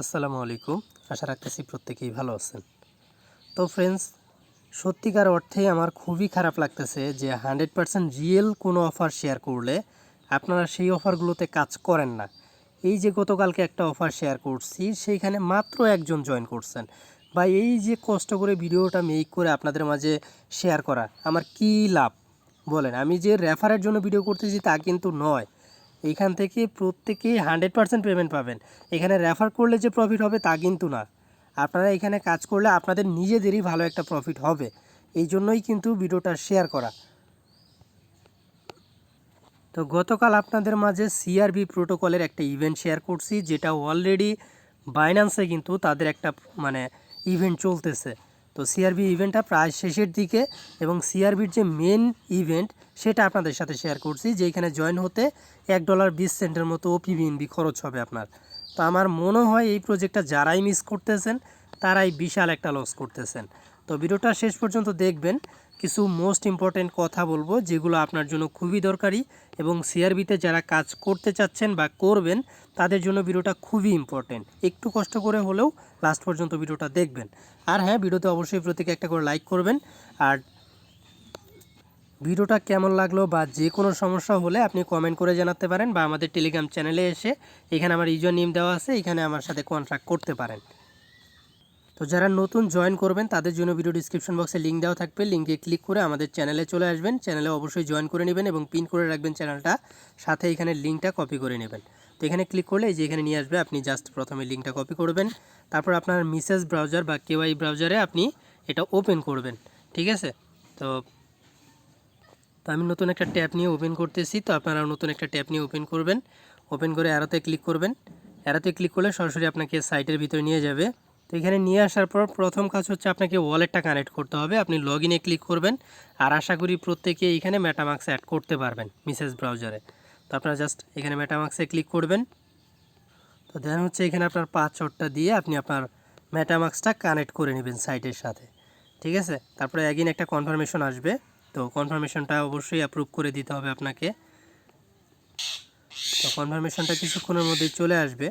আসসালামু আলাইকুম। আশা রাখতেছি প্রত্যেকেই ভালো আছেন। তো ফ্রেন্ডস সত্যিকার অর্থে আমার খুবই খারাপ লাগতেছে যে হান্ড্রেড পার্সেন্ট রিয়েল কোনো অফার শেয়ার করলে আপনারা সেই অফারগুলোতে কাজ করেন না। এই যে গতকালকে একটা অফার শেয়ার করছি, সেইখানে মাত্র একজন জয়েন করছেন। বা এই যে কষ্ট করে ভিডিওটা মেক করে আপনাদের মাঝে শেয়ার করা, আমার কী লাভ? বলেন, আমি যে রেফারের জন্য ভিডিও করতেছি তা কিন্তু নয়। এইখান থেকে প্রত্যেকেই হান্ড্রেড পার্সেন্ট পেমেন্ট পাবেন। এখানে রেফার করলে যে প্রফিট হবে তা কিন্তু না। আপনারা এখানে কাজ করলে আপনাদের নিজেদেরই ভালো একটা প্রফিট হবে। এই জন্যই কিন্তু ভিডিওটা শেয়ার করা। তো গতকাল আপনাদের মাঝে সিআরবি প্রোটোকলের একটা ইভেন্ট শেয়ার করছি, যেটা অলরেডি বাইন্যান্সে কিন্তু তাদের একটা মানে ইভেন্ট চলতেছে। তো সিআরবি ইভেন্টটা প্রায় শেষের দিকে এবং সিআরবির যে মেন ইভেন্ট সেটা আপনাদের সাথে শেয়ার করছি যেখানে জয়েন হতে এক ডলার বিশ সেন্টের মতো ওপিবিএনবি খরচ হবে আপনার। তো আমার মনে হয় এই প্রজেক্টটা যারাই মিস করতেছেন, তারাই বিশাল একটা লস করতেছেন। তো ভিডিওটা শেষ পর্যন্ত দেখবেন। কিছু মোস্ট ইম্পর্টেন্ট কথা বলব, যেগুলো আপনার জন্য খুবই দরকারি এবং সিআরবিতে যারা কাজ করতে চাচ্ছেন বা করবেন, তাদের জন্য ভিডিওটা খুবই ইম্পর্টেন্ট একটু কষ্ট করে হলেও লাস্ট পর্যন্ত ভিডিওটা দেখবেন। আর হ্যাঁ ভিডিওতে অবশ্যই প্রত্যেকে একটা করে লাইক করবেন। আর ভিডিওটা কেমন লাগল বা যে কোনো সমস্যা হলে আপনি কমেন্ট করে জানাতে পারেন বা আমাদের টেলিগ্রাম চ্যানেলে এসে এখানে আমার ইউজার নেম দেওয়া আছে, এখানে আমার সাথে কন্ট্যাক্ট করতে পারেন। তো যারা নতুন জয়েন করবেন, তাদের জন্য ভিডিও ডিসক্রিপশন বক্সে লিঙ্ক দেওয়া থাকবে। লিঙ্কে ক্লিক করে আমাদের চ্যানেলে চলে আসবেন। চ্যানেলে অবশ্যই জয়েন করে নেবেন এবং পিন করে রাখবেন চ্যানেলটা সাথে এখানে লিঙ্কটা কপি করে নেবেন। তো এখানে ক্লিক করলে যে এখানে নিয়ে আসবে, আপনি জাস্ট প্রথমে লিঙ্কটা কপি করবেন। তারপর আপনার মিসেস ব্রাউজার বা কেওয়াই ব্রাউজারে আপনি এটা ওপেন করবেন। ঠিক আছে? তো তো আমি নতুন একটা ট্যাব নিয়ে ওপেন করতেছি। তো আপনারা নতুন একটা ট্যাব নিয়ে ওপেন করবেন। ওপেন করে অ্যারোতে ক্লিক করবেন। অ্যারোতে ক্লিক করলে সরাসরি আপনাকে সাইটের ভিতরে নিয়ে যাবে। তো এখানে নিয়ে আসার পর প্রথম কাজ হচ্ছে আপনাকে ওয়ালেটটা কানেক্ট করতে হবে। আপনি লগ ইনে ক্লিক করবেন আর আশা করি প্রত্যেকে এইখানে মেটামাক্স অ্যাড করতে পারবেন মিসেস ব্রাউজারে তো আপনারা জাস্ট এখানে মেটামাক্সে ক্লিক করবেন। তো দেন হচ্ছে এখানে আপনার পাসওয়ার্ডটা দিয়ে আপনি আপনার মেটামাক্সটা কানেক্ট করে নেবেন সাইটের সাথে। ঠিক আছে? তারপরে অ্যাগিন একটা কনফার্মেশন আসবে। তো কনফার্মেশনটা অবশ্যই অ্যাপ্রুভ করে দিতে হবে আপনাকে। তো কনফার্মেশনটা কিছুক্ষণের মধ্যেই চলে আসবে।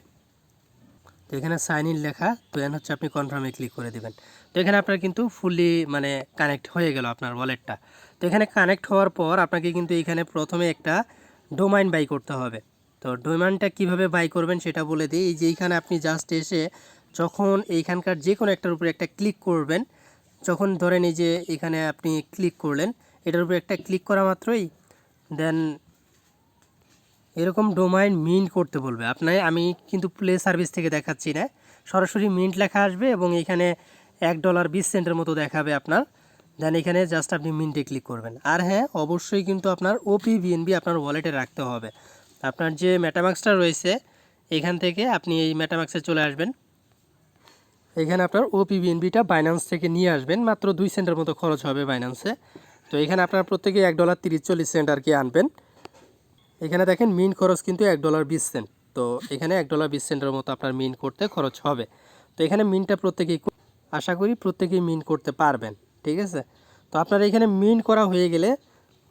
তো এখানে সাইন ইন লেখা, তো এন হচ্ছে আপনি কনফার্মে ক্লিক করে দেবেন। তো এখানে আপনার কিন্তু ফুললি মানে কানেক্ট হয়ে গেল আপনার ওয়ালেটটা তো এখানে কানেক্ট হওয়ার পর আপনাকে কিন্তু এখানে প্রথমে একটা ডোমাইন বাই করতে হবে। তো ডোমাইনটা কীভাবে বাই করবেন সেটা বলে দিই। এই যে এইখানে আপনি জাস্ট এসে যখন এইখানকার যে কোনো একটার উপরে একটা ক্লিক করবেন, যখন ধরেন এই যে এখানে আপনি ক্লিক করলেন, এটার উপরে একটা ক্লিক করা মাত্রই দেন এরকম ডোমাইন মিন্ট করতে বলবে। আপনার, আমি কিন্তু প্লে সার্ভিস থেকে দেখাচ্ছি না। সরাসরি মিন্ট লেখা আসবে এবং এখানে এক ডলার বিশ সেন্টের মতো দেখাবে আপনার। দেন এখানে জাস্ট আপনি মিন্টে ক্লিক করবেন। আর হ্যাঁ অবশ্যই কিন্তু আপনার ওপি বিএনবি আপনার ওয়ালেটে রাখতে হবে। আপনার যে মেটামাক্সটা রয়েছে, এখান থেকে আপনি এই মেটামাক্সে চলে আসবেন। এখানে আপনার ওপি বিএনবিটা বাইন্যান্স থেকে নিয়ে আসবেন। মাত্র দুই সেন্টের মতো খরচ হবে বাইন্যান্সে তো এখানে আপনার প্রত্যেকে এক ডলার তিরিশ চল্লিশ সেন্ট আর কি আনবেন। এখানে দেখেন মিন খরচ কিন্তু এক ডলার বিশ সেন্ট তো এখানে এক ডলার বিশ সেন্টের মতো আপনার মিন করতে খরচ হবে। তো এখানে মিনটা প্রত্যেকেই আশা করি প্রত্যেকেই মিন করতে পারবেন, ঠিক আছে? তো আপনার এখানে মিন করা হয়ে গেলে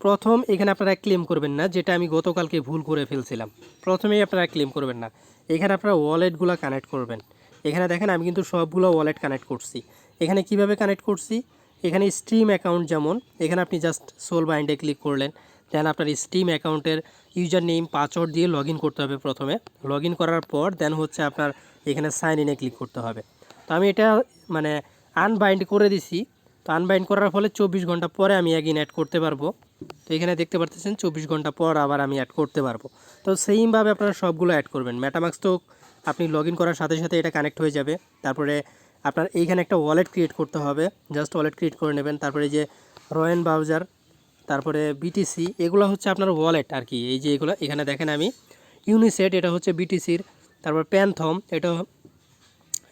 প্রথম এখানে আপনারা ক্লেম করবেন না, যেটা আমি গতকালকে ভুল করে ফেলছিলাম। প্রথমেই আপনারা ক্লেম করবেন না। এখানে আপনারা ওয়ালেটগুলো কানেক্ট করবেন। এখানে দেখেন আমি কিন্তু সবগুলো ওয়ালেট কানেক্ট করছি। এখানে কীভাবে কানেক্ট করছি? এখানে স্ট্রিম অ্যাকাউন্ট যেমন, এখানে আপনি জাস্ট সোল বাইন্ডে ক্লিক করলেন। দেন আপনার স্টিম অ্যাকাউন্টের ইউজার নেম পাসওয়ার্ড দিয়ে লগ করতে হবে প্রথমে। লগ করার পর দেন হচ্ছে আপনার এখানে সাইন ইনে ক্লিক করতে হবে। তো আমি এটা মানে আনবাইন্ড করে দিছি। তো আনবাইন্ড করার ফলে চব্বিশ ঘণ্টা পরে আমি অ্যাগিন অ্যাড করতে পারব। তো এখানে দেখতে পারতেছেন চব্বিশ ঘণ্টা পর আবার আমি অ্যাড করতে পারব। তো সেইমভাবে আপনারা সবগুলো অ্যাড করবেন। মেটামাক্স তো আপনি লগ করার সাথে সাথে এটা কানেক্ট হয়ে যাবে। তারপরে আপনার এইখানে একটা ওয়ালেট ক্রিয়েট করতে হবে। জাস্ট ওয়ালেট ক্রিয়েট করে নেবেন। তারপরে যে রয়েন ব্রাউজার তারপরে বিটিসি এগুলো হচ্ছে আপনার ওয়ালেট আর কি। এই যে এগুলো, এখানে দেখেন আমি ইউনিসেট এটা হচ্ছে বিটিসির তারপর প্যানথম এটা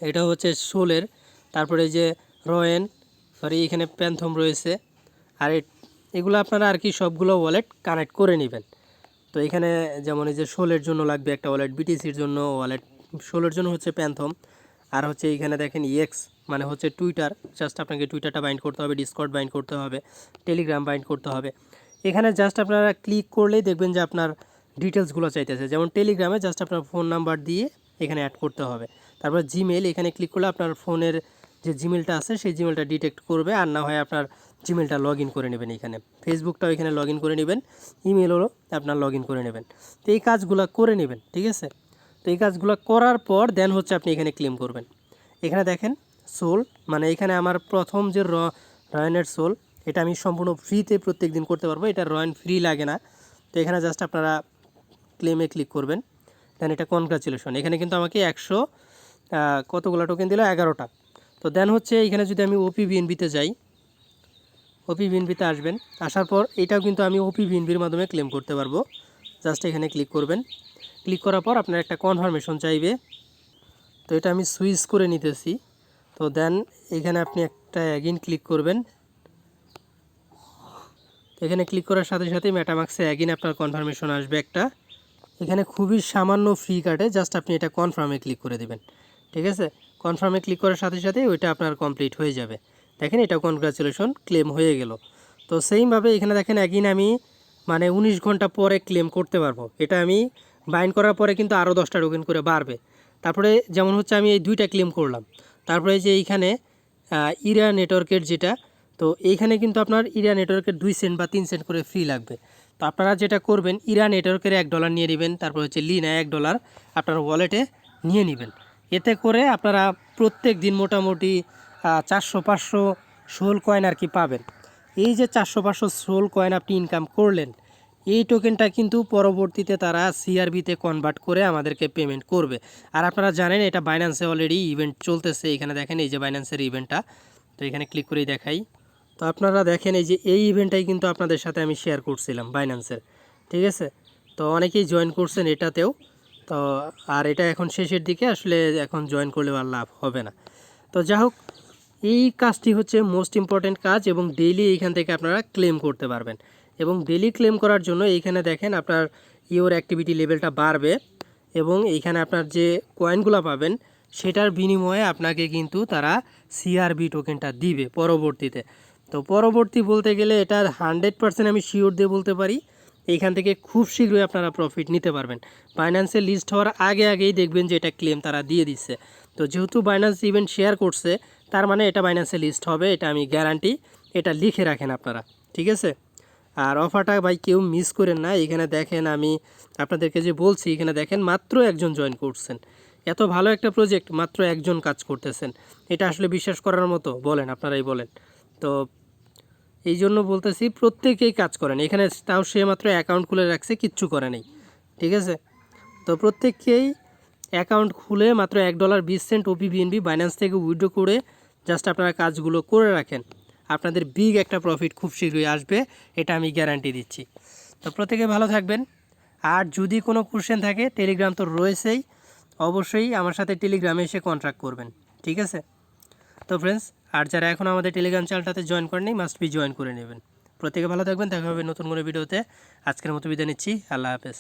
এটা হচ্ছে সোলের তারপরে যে রয়েন সরি এখানে প্যানথম রয়েছে। আর এগুলো আপনারা আর কি সবগুলো ওয়ালেট কানেক্ট করে নেবেন। তো এখানে যেমন এই যে শোলের জন্য লাগবে একটা ওয়ালেট বিটিসির জন্য ওয়ালেট শোলের জন্য হচ্ছে প্যানথম আর হচ্ছে এইখানে দেখেন ইএক্স মানে হচ্ছে টুইটার জাস্ট আপনাকে টুইটারটা বাইন্ড করতে হবে ডিসকর্ড বাইন্ড করতে হবে টেলিগ্রাম বাইন্ড করতে হবে। এখানে জাস্ট আপনারা ক্লিক করলেই দেখবেন যে আপনার ডিটেলসগুলো চাইতেছে। যেমন টেলিগ্রামে জাস্ট আপনার ফোন নাম্বার দিয়ে এখানে অ্যাড করতে হবে। তারপর জিমেল এখানে ক্লিক করলে আপনার ফোনের যে জিমেলটা আছে, সেই জিমেলটা ডিটেক্ট করবে আর না হয় আপনার জিমেলটা লগ করে নেবেন এখানে। ফেসবুকটাও এখানে লগ করে নেবেন ইমেলও আপনার লগ করে নেবেন। তো এই কাজগুলো করে নেবেন, ঠিক আছে? তো এই কাজগুলো করার পর দেন হচ্ছে আপনি এখানে ক্লেম করবেন। এখানে দেখেন সোল মানে এখানে আমার প্রথম যে র রয়্যানের সোল এটা আমি সম্পূর্ণ ফ্রিতে প্রত্যেক দিন করতে পারব, এটা রয়্যান ফ্রি লাগে না। তো এখানে জাস্ট আপনারা ক্লেমে ক্লিক করবেন। দেন এটা কনগ্রাচুলেশন এখানে কিন্তু আমাকে একশো কতগুলো টোকেন দিল? এগারোটা। তো দেন হচ্ছে এখানে যদি আমি ওপি বিএনবিতে যাই ওপি বিএনবিতে আসবেন, আসার পর এটাও কিন্তু আমি ওপি বিএনবির মাধ্যমে ক্লেম করতে পারব। জাস্ট এখানে ক্লিক করবেন। ক্লিক করার পর আপনার একটা কনফার্মেশন চাইবে। তো এটা আমি সুইচ করে নিতেছি। তো দেন এখানে আপনি একটা অ্যাগিন ক্লিক করবেন। এখানে ক্লিক করার সাথে সাথে মেটামাক্সে অ্যাগিন আপনার কনফার্মেশন আসবে একটা। এখানে খুবই সামান্য ফ্রি কাটে জাস্ট আপনি এটা কনফার্মে ক্লিক করে দেবেন। ঠিক আছে? কনফার্মে ক্লিক করার সাথে সাথে ওইটা আপনার কমপ্লিট হয়ে যাবে। দেখেন এটা কনগ্রাচুলেশন ক্লেম হয়ে গেল। তো সেইমভাবে এখানে দেখেন একদিন আমি মানে উনিশ ঘণ্টা পরে ক্লেম করতে পারব। এটা আমি বাইন করার পরে কিন্তু আরও দশটা টোকেন করে বাড়বে। তারপরে যেমন হচ্ছে আমি এই দুইটা ক্লেম করলাম। তারপরে যে এইখানে ইরা নেটওয়ার্কের যেটা, তো এইখানে কিন্তু আপনার ইরা নেটওয়ার্কের দুই সেন্ট বা তিন সেন্ট করে ফ্রি লাগবে। তো আপনারা যেটা করবেন ইরা নেটওয়ার্কের এক ডলার নিয়ে নেবেন, তারপর হচ্ছে লিনা এক ডলার আপনার ওয়ালেটে নিয়ে নেবেন। এতে করে আপনারা প্রত্যেক দিন মোটামুটি চারশো পাঁচশো শোল কয়েন আর কি পাবেন। এই যে চারশো পাঁচশো শোল কয়েন আপনি ইনকাম করলেন এই টোকেনটা কিন্তু পরবর্তীতে তারা সিআরবিতে কনভার্ট করে আমাদেরকে পেমেন্ট করবে। আর আপনারা জানেন এটা বাইন্যান্সে অলরেডি ইভেন্ট চলতেছে, এখানে দেখেন এই যে বাইন্যান্সের ইভেন্টটা তো এখানে ক্লিক করেই দেখাই। তো আপনারা দেখেন এই যে এই ইভেন্টটাই কিন্তু আপনাদের সাথে আমি শেয়ার করছিলাম বাইন্যান্সের ঠিক আছে? তো অনেকেই জয়েন করছেন এটাতেও। তো আর এটা এখন শেষের দিকে, আসলে এখন জয়েন করলে আর লাভ হবে না। তো যা হোক, এই কাজটি হচ্ছে মোস্ট ইম্পর্ট্যান্ট কাজ এবং ডেইলি এইখান থেকে আপনারা ক্লেম করতে পারবেন। এবং ডেলি ক্লেম করার জন্য এইখানে দেখেন আপনার ইওর অ্যাক্টিভিটি লেভেলটা বাড়বে এবং এইখানে আপনার যে কয়েনগুলো পাবেন, সেটার বিনিময়ে আপনাকে কিন্তু তারা সিআরবি টোকেনটা দিবে পরবর্তীতে। তো পরবর্তী বলতে গেলে এটা হান্ড্রেড পার্সেন্ট আমি শিওর দিয়ে বলতে পারি, এইখান থেকে খুব শীঘ্রই আপনারা প্রফিট নিতে পারবেন। বাইন্যান্সে লিস্ট হওয়ার আগে আগেই দেখবেন যে এটা ক্লেম তারা দিয়ে দিচ্ছে। তো যেহেতু বাইন্যান্স ইভেন্ট শেয়ার করছে, তার মানে এটা বাইন্যান্সে লিস্ট হবে, এটা আমি গ্যারান্টি এটা লিখে রাখেন আপনারা। ঠিক আছে? আর অফারটা ভাই কেউ মিস করেন না। এখানে দেখেন আমি আপনাদেরকে যে বলছি, এখানে দেখেন মাত্র একজন জয়েন করছেন। এত ভালো একটা প্রজেক্ট মাত্র একজন কাজ করতেছেন। এটা আসলে বিশ্বাস করার মতো, বলেন আপনারাই বলেন। তো এই জন্য বলতেছি, প্রত্যেকেই কাজ করেন। এখানে তাও সে মাত্র অ্যাকাউন্ট খুলে রাখছে, কিচ্ছু করে নেই। ঠিক আছে? তো প্রত্যেককেই অ্যাকাউন্ট খুলে মাত্র এক ডলার বিশ সেন্ট ওপি বিএনবি বাইন্যান্স থেকে উইড্রো করে জাস্ট আপনারা কাজগুলো করে রাখেন। আপনাদের বিগ একটা প্রফিট খুব শীঘ্রই আসবে, এটা আমি গ্যারান্টি দিচ্ছি। তো প্রত্যেকে ভালো থাকবেন। আর যদি কোনো কোশ্চেন থাকে টেলিগ্রাম তো রয়েছেই, অবশ্যই আমার সাথে টেলিগ্রামে এসে কন্ট্যাক্ট করবেন, ঠিক আছে? তো ফ্রেন্ডস আর যারা এখন আমাদের টেলিগ্রাম চ্যানেলটাতে জয়েন করেনি মাস্ট বি জয়েন করে নেবেন। প্রত্যেকে ভালো থাকবেন, দেখা হবে নতুন কোনো ভিডিওতে আজকের মতো বিদায় নিচ্ছি, আল্লাহ হাফেজ।